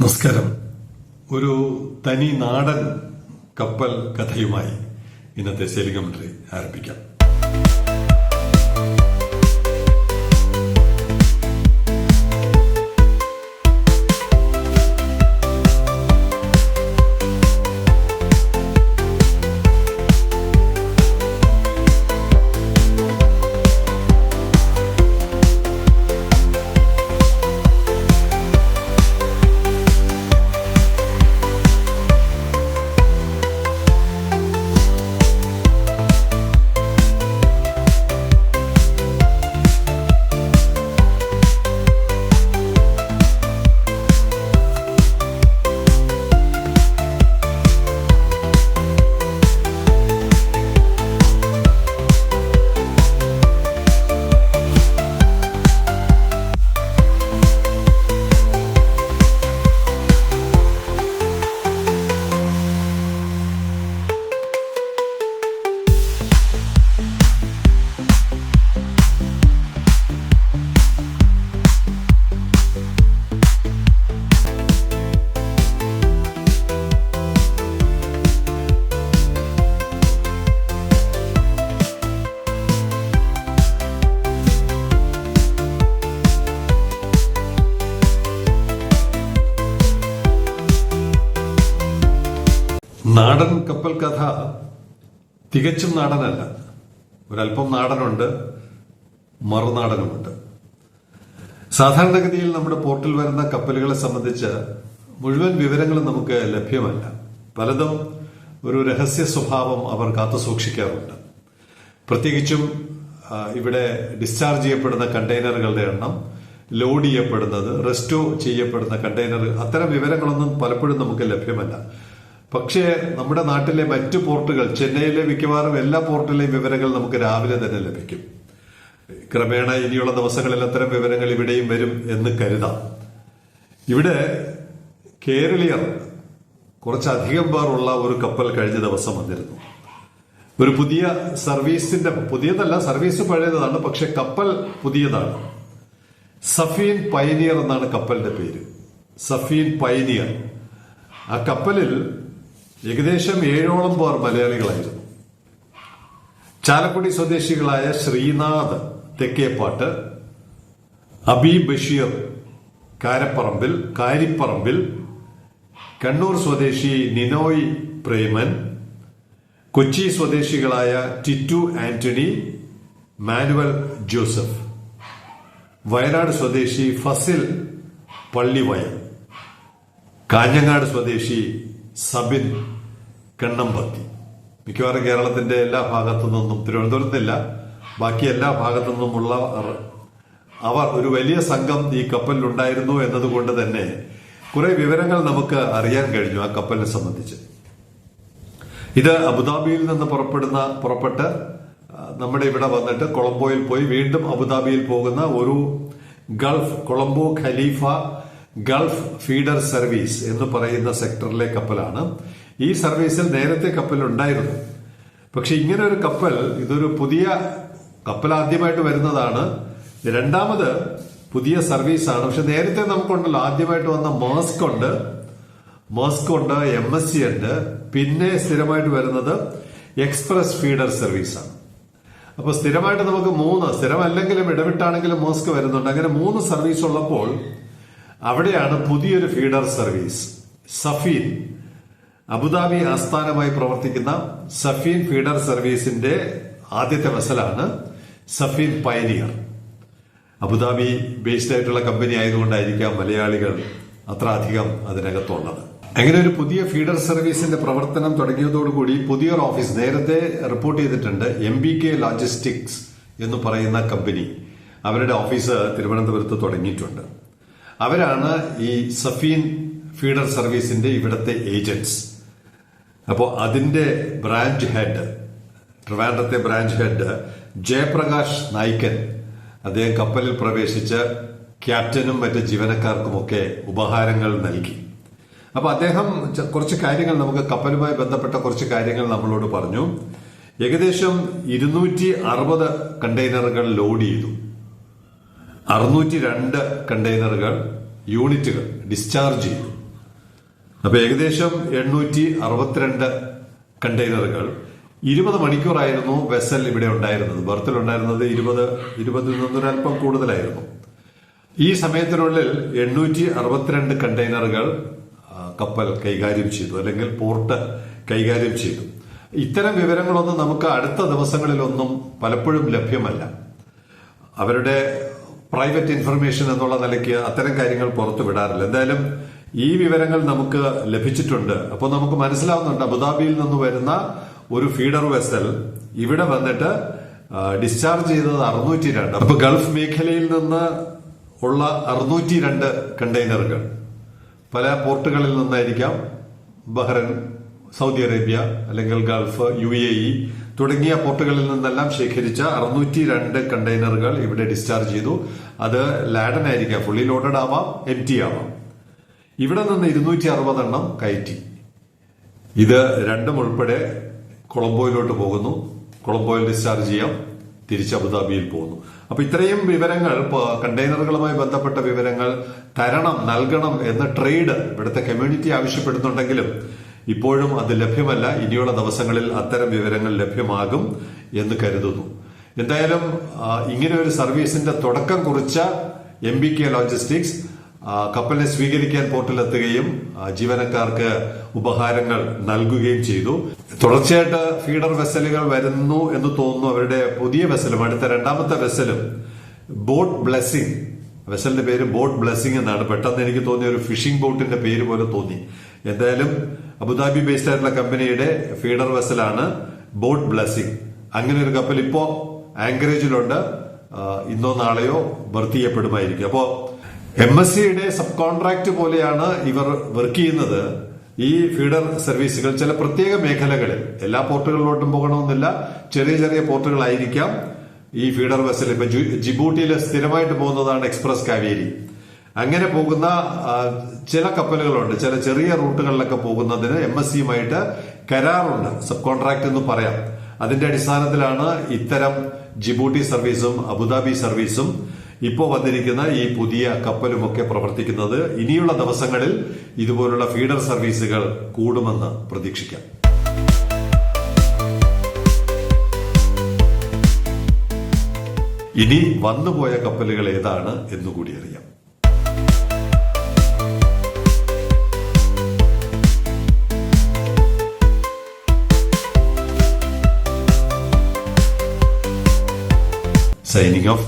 നമസ്കാരം. ഒരു തനി നാടൻ കപ്പൽ കഥയുമായി ഇന്നത്തെ സെലികമെന്ററി ആരംഭിക്കാം. നാടൻ കപ്പൽ കഥ തികച്ചും നാടനല്ല. ഒരല്പം നാടനുണ്ട് മറുനാടനുമുണ്ട്. സാധാരണഗതിയിൽ നമ്മുടെ പോർട്ടിൽ വരുന്ന കപ്പലുകളെ സംബന്ധിച്ച് മുഴുവൻ വിവരങ്ങളും നമുക്ക് ലഭ്യമല്ല. പലതും ഒരു രഹസ്യ സ്വഭാവം അവർ കാത്തു സൂക്ഷിക്കാറുണ്ട്. പ്രത്യേകിച്ചും ഇവിടെ ഡിസ്ചാർജ് ചെയ്യപ്പെടുന്ന കണ്ടെയ്നറുകളുടെ എണ്ണം ലോഡ് ചെയ്യപ്പെടുന്നത് റെസ്റ്റോ ചെയ്യപ്പെടുന്ന കണ്ടെയ്നർ അത്തരം വിവരങ്ങളൊന്നും പലപ്പോഴും നമുക്ക് ലഭ്യമല്ല. പക്ഷേ നമ്മുടെ നാട്ടിലെ മറ്റു പോർട്ടുകൾ ചെന്നൈയിലെ മിക്കവാറും എല്ലാ പോർട്ടിലെയും വിവരങ്ങൾ നമുക്ക് രാവിലെ തന്നെ ലഭിക്കും. ക്രമേണ ഇനിയുള്ള ദിവസങ്ങളിൽ അത്തരം വിവരങ്ങൾ ഇവിടെയും വരും എന്ന് കരുതാം. ഇവിടെ കേരളീയർ കുറച്ചധികം പേർ ഉള്ള ഒരു കപ്പൽ കഴിഞ്ഞ ദിവസം വന്നിരുന്നു. ഒരു പുതിയ സർവീസിന്റെ പുതിയതല്ല സർവീസ് പഴയതാണ് പക്ഷെ കപ്പൽ പുതിയതാണ്. സഫീൻ പൈനിയർ എന്നാണ് കപ്പലിന്റെ പേര്. സഫീൻ പൈനിയർ ആ കപ്പലിൽ ഏകദേശം ഏഴോളം പേർ മലയാളികളായിരുന്നു. ചാലക്കുടി സ്വദേശികളായ ശ്രീനാഥ് തെക്കേപ്പാട്ട് അബി ബഷീർ കാരപ്പറമ്പിൽ കാരിപ്പറമ്പിൽ കണ്ണൂർ സ്വദേശി നിനോയ് പ്രേമൻ കൊച്ചി സ്വദേശികളായ ടിറ്റു ആന്റണി മാനുവൽ ജോസഫ് വയനാട് സ്വദേശി ഫസിൽ പള്ളിവയൽ കാഞ്ഞങ്ങാട് സ്വദേശി സബിൻ കണ്ണമ്പത്തി. മിക്കവാറും കേരളത്തിന്റെ എല്ലാ ഭാഗത്തു നിന്നും തിരുവനന്തപുരത്തില്ല ബാക്കി എല്ലാ ഭാഗത്തു നിന്നുമുള്ള അവർ ഒരു വലിയ സംഘം ഈ കപ്പലിലുണ്ടായിരുന്നു എന്നതുകൊണ്ട് തന്നെ കുറെ വിവരങ്ങൾ നമുക്ക് അറിയാൻ കഴിഞ്ഞു ആ കപ്പലിനെ സംബന്ധിച്ച്. ഇത് അബുദാബിയിൽ നിന്ന് പുറപ്പെടുന്ന പുറപ്പെട്ട് നമ്മുടെ ഇവിടെ വന്നിട്ട് കൊളംബോയിൽ പോയി വീണ്ടും അബുദാബിയിൽ പോകുന്ന ഒരു Gulf Colombo Khalifa Gulf feeder service എന്ന് പറയുന്ന സെക്ടറിലെ കപ്പലാണ്. ഈ സർവീസിൽ നേരത്തെ കപ്പൽ ഉണ്ടായിരുന്നു. പക്ഷെ ഇങ്ങനെ ഒരു കപ്പൽ ഇതൊരു പുതിയ കപ്പൽ ആദ്യമായിട്ട് വരുന്നതാണ്. രണ്ടാമത് പുതിയ സർവീസാണ്. പക്ഷെ നേരത്തെ നമുക്കുണ്ടല്ലോ ആദ്യമായിട്ട് വന്ന മാസ്ക് ഉണ്ട്. മാസ്ക് ഉണ്ട് എം എസ് സി ഉണ്ട്. പിന്നെ സ്ഥിരമായിട്ട് വരുന്നത് എക്സ്പ്രസ് ഫീഡർ സർവീസാണ്. അപ്പൊ സ്ഥിരമായിട്ട് നമുക്ക് മൂന്ന് സ്ഥിരമല്ലെങ്കിലും ഇടവിട്ടാണെങ്കിലും മോസ്ക് വരുന്നുണ്ട്. അങ്ങനെ മൂന്ന് സർവീസ് ഉള്ളപ്പോൾ അവിടെയാണ് പുതിയൊരു ഫീഡർ സർവീസ്. സഫീൻ. അബുദാബി ആസ്ഥാനമായി പ്രവർത്തിക്കുന്ന സഫീൻ ഫീഡർ സർവീസിന്റെ ആദ്യത്തെ വെസലാണ് Safeen pioneer Abu Dhabi based ആയിട്ടുള്ള കമ്പനി ആയതുകൊണ്ടായിരിക്കാം മലയാളികൾ അത്ര അധികം അതിനകത്തുള്ളത്. അങ്ങനെ ഒരു പുതിയ ഫീഡർ സർവീസിന്റെ പ്രവർത്തനം തുടങ്ങിയതോടുകൂടി പുതിയൊരു ഓഫീസ് നേരത്തെ റിപ്പോർട്ട് ചെയ്തിട്ടുണ്ട് എം ബി കെ ലോജിസ്റ്റിക്സ് എന്ന് പറയുന്ന കമ്പനി അവരുടെ ഓഫീസ് തിരുവനന്തപുരത്ത് തുടങ്ങിയിട്ടുണ്ട്. അവരാണ് ഈ സഫീൻ ഫീഡർ സർവീസിന്റെ ഇവിടുത്തെ ഏജന്റ്സ് അപ്പോൾ അതിന്റെ ബ്രാഞ്ച് ഹെഡ് ട്രിവാൻഡ്രത്തെ ബ്രാഞ്ച് ഹെഡ് ജയപ്രകാശ് നായിക്കൻ അദ്ദേഹം കപ്പലിൽ പ്രവേശിച്ച് ക്യാപ്റ്റനും മറ്റ് ജീവനക്കാർക്കുമൊക്കെ ഉപഹാരങ്ങൾ നൽകി. അപ്പോൾ അദ്ദേഹം കുറച്ച് കാര്യങ്ങൾ നമുക്ക് കപ്പലുമായി ബന്ധപ്പെട്ട കുറച്ച് കാര്യങ്ങൾ നമ്മളോട് പറഞ്ഞു. ഏകദേശം ഇരുന്നൂറ്റി അറുപത് കണ്ടെയ്നറുകൾ ലോഡ് ചെയ്തു. അറുന്നൂറ്റി രണ്ട് കണ്ടെയ്നറുകൾ യൂണിറ്റുകൾ ഡിസ്ചാർജ് ചെയ്തു. അപ്പോൾ ഏകദേശം എണ്ണൂറ്റി അറുപത്തിരണ്ട് കണ്ടെയ്നറുകൾ. ഇരുപത് മണിക്കൂറായിരുന്നു വെസൽ ഇവിടെ ഉണ്ടായിരുന്നത്. ബർത്തിൽ ഉണ്ടായിരുന്നത് ഇരുപത് ഇരുപതിൽ നിന്നൊരല്പം കൂടുതലായിരുന്നു. ഈ സമയത്തിനുള്ളിൽ എണ്ണൂറ്റി അറുപത്തിരണ്ട് കണ്ടെയ്നറുകൾ കപ്പൽ കൈകാര്യം ചെയ്തു അല്ലെങ്കിൽ പോർട്ട് കൈകാര്യം ചെയ്തു. ഇത്തരം വിവരങ്ങളൊന്നും നമുക്ക് അടുത്ത ദിവസങ്ങളിലൊന്നും പലപ്പോഴും ലഭ്യമല്ല. അവരുടെ പ്രൈവറ്റ് ഇൻഫർമേഷൻ എന്നുള്ള നിലയ്ക്ക് അത്തരം കാര്യങ്ങൾ പുറത്തു വിടാറില്ല. എന്തായാലും ഈ വിവരങ്ങൾ നമുക്ക് ലഭിച്ചിട്ടുണ്ട്. അപ്പോൾ നമുക്ക് മനസ്സിലാവുന്നുണ്ട് അബുദാബിയിൽ നിന്ന് വരുന്ന ഒരു ഫീഡർ വെസൽ ഇവിടെ വന്നിട്ട് ഡിസ്ചാർജ് ചെയ്തത് അറുന്നൂറ്റി രണ്ട് അപ്പൊ ഗൾഫ് മേഖലയിൽ നിന്ന് ഉള്ള അറുന്നൂറ്റി രണ്ട് കണ്ടെയ്നറുകൾ. പല പോർട്ടുകളിൽ നിന്നായിരിക്കാം ബഹ്റൻ സൗദി അറേബ്യ അല്ലെങ്കിൽ ഗൾഫ് യു എ ഇ തുടങ്ങിയ പോർട്ടുകളിൽ നിന്നെല്ലാം ശേഖരിച്ച അറുന്നൂറ്റി രണ്ട് കണ്ടെയ്നറുകൾ ഇവിടെ ഡിസ്ചാർജ് ചെയ്തു. അത് ലാഡൻ ആയിരിക്കാം. ഫുള്ളി ലോഡഡ് ആവാം എം ടി ആവാം. ഇവിടെ നിന്ന് ഇരുന്നൂറ്റി അറുപതെണ്ണം കയറ്റി. ഇത് രണ്ടും ഉൾപ്പെടെ കൊളംബോയിലോട്ട് പോകുന്നു. കൊളംബോയിൽ ഡിസ്ചാർജ് ചെയ്യാം. തിരിച്ച് അബുദാബിയിൽ പോകുന്നു. അപ്പൊ ഇത്രയും വിവരങ്ങൾ കണ്ടെയ്നറുകളുമായി ബന്ധപ്പെട്ട വിവരങ്ങൾ തരണം നൽകണം എന്ന ട്രേഡ് ഇവിടുത്തെ കമ്മ്യൂണിറ്റി ആവശ്യപ്പെടുന്നുണ്ടെങ്കിലും ഇപ്പോഴും അത് ലഭ്യമല്ല. ഇനിയുള്ള ദിവസങ്ങളിൽ അത്തരം വിവരങ്ങൾ ലഭ്യമാകും എന്ന് കരുതുന്നു. എന്തായാലും ഇങ്ങനെ ഒരു സർവീസിന്റെ തുടക്കം കുറിച്ച എം ബി കെ ലോജിസ്റ്റിക്സ് കപ്പലിനെ സ്വീകരിക്കാൻ പോർട്ടിലെത്തുകയും ജീവനക്കാർക്ക് ഉപഹാരങ്ങൾ നൽകുകയും ചെയ്തു. തുടർച്ചയായിട്ട് ഫീഡർ വെസലുകൾ വരുന്നു എന്ന് തോന്നുന്നു അവരുടെ പുതിയ വെസലും. അടുത്ത രണ്ടാമത്തെ വെസലും ബോട്ട് ബ്ലെസ്സിംഗ് വെസലിന്റെ പേര് ബോട്ട് ബ്ലെസ്സിംഗ് എന്നാണ്. പെട്ടെന്ന് എനിക്ക് തോന്നിയ ഒരു ഫിഷിംഗ് ബോട്ടിന്റെ പേര് പോലെ തോന്നി. എന്തായാലും അബുദാബി ബേസ്ഡ് ആയിട്ടുള്ള കമ്പനിയുടെ ഫീഡർ വെസലാണ് ബോട്ട് ബ്ലസ്സിംഗ് അങ്ങനെ ഒരു കപ്പൽ ഇപ്പോ ആങ്കറേജിലുണ്ട് ഇന്നോ നാളെയോ ബർത്ത് ചെയ്യപ്പെടുമായിരിക്കും. അപ്പോ എം എസ് സിയുടെ സബ് കോൺട്രാക്ട് പോലെയാണ് ഇവർ വർക്ക് ചെയ്യുന്നത്. ഈ ഫീഡർ സർവീസുകൾ ചില പ്രത്യേക മേഖലകളിൽ. എല്ലാ പോർട്ടുകളിലോട്ടും പോകണമെന്നില്ല. ചെറിയ ചെറിയ പോർട്ടുകളായിരിക്കാം ഈ ഫീഡർ ബസ്സിൽ ഇപ്പൊ ജിബൂട്ടിയിൽ സ്ഥിരമായിട്ട് പോകുന്നതാണ് എക്സ്പ്രസ് കാവേരി അങ്ങനെ പോകുന്ന ചില കപ്പലുകളുണ്ട്. ചില ചെറിയ റൂട്ടുകളിലൊക്കെ പോകുന്നതിന് എം എസ് സിയുമായിട്ട് കരാറുണ്ട്. സബ് കോൺട്രാക്ട് എന്ന് പറയാം. അതിന്റെ അടിസ്ഥാനത്തിലാണ് ഇത്തരം ജിബൂട്ടി സർവീസും അബുദാബി സർവീസും ഇപ്പോൾ വന്നിരിക്കുന്ന ഈ പുതിയ കപ്പലുമൊക്കെ പ്രവർത്തിക്കുന്നത്. ഇനിയുള്ള ദിവസങ്ങളിൽ ഇതുപോലുള്ള ഫീഡർ സർവീസുകൾ കൂടുമെന്ന് പ്രതീക്ഷിക്കാം. ഇനി വന്നുപോയ കപ്പലുകൾ ഏതാണ് എന്നുകൂടി അറിയാം. Signing off